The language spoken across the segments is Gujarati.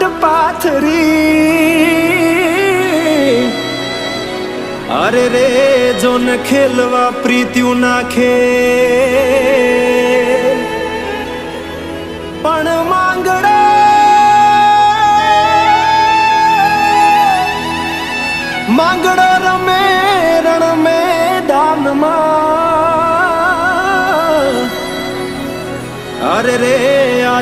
ચોપાટ પાથરી. અરે રે જોન ખેલવા પ્રીત્યુ નાખે.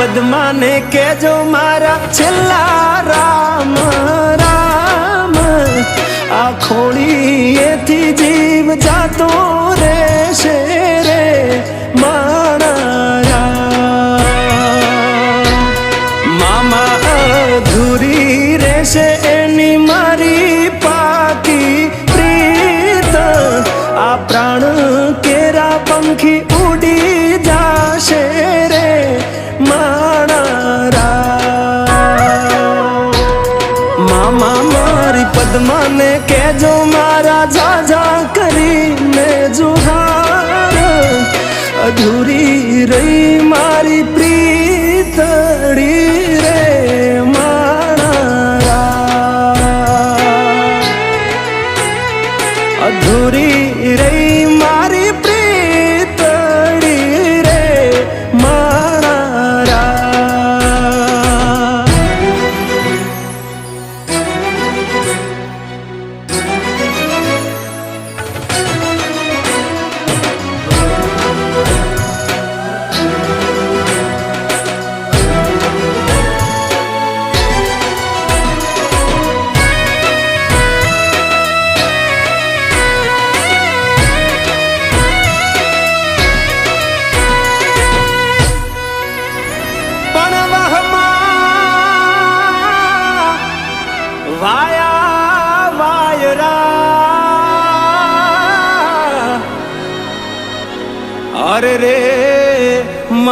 પદ્માને કેજો મારા છેલ્લા રામ. મામા મારી પદ્માને કેજો મારા જાજા કરીને જુહાર. અધૂરી રહી મારી પ્રીતડી રે.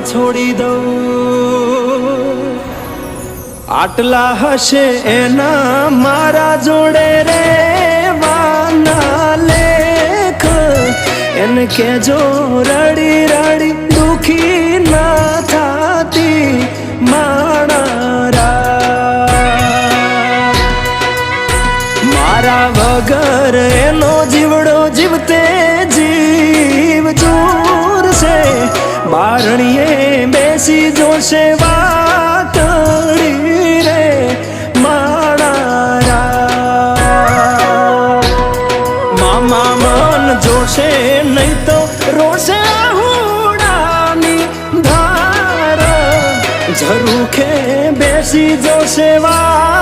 છોડી દઉં. આટલા હશે એના મારા જોડે રે, વાના લેખ. એને કેજો રડી રડી, દુખી ના થાતી મારા વગર એનો જીવડો જીવતે બારણીએ બેસી જોશે વાતડી રે માણા મામા મન જોશે, નહીં તો રોશે હુડાની ધાર. ઝરૂખે બેસી જોશે વાતડી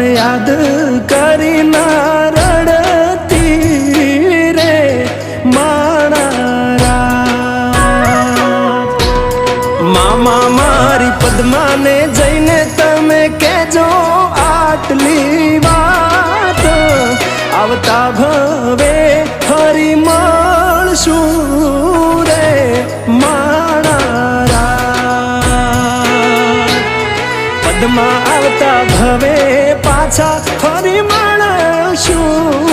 મને યાદ કરી ના રડતી રે માણારા. મામા મારી પદ્માને જઈને તમે કેજો આટલી વાત. આવતા ભવે ફરી મળશું રે માણારા. પદ્મા આવતા ભવે પાછા ફરી મળશું.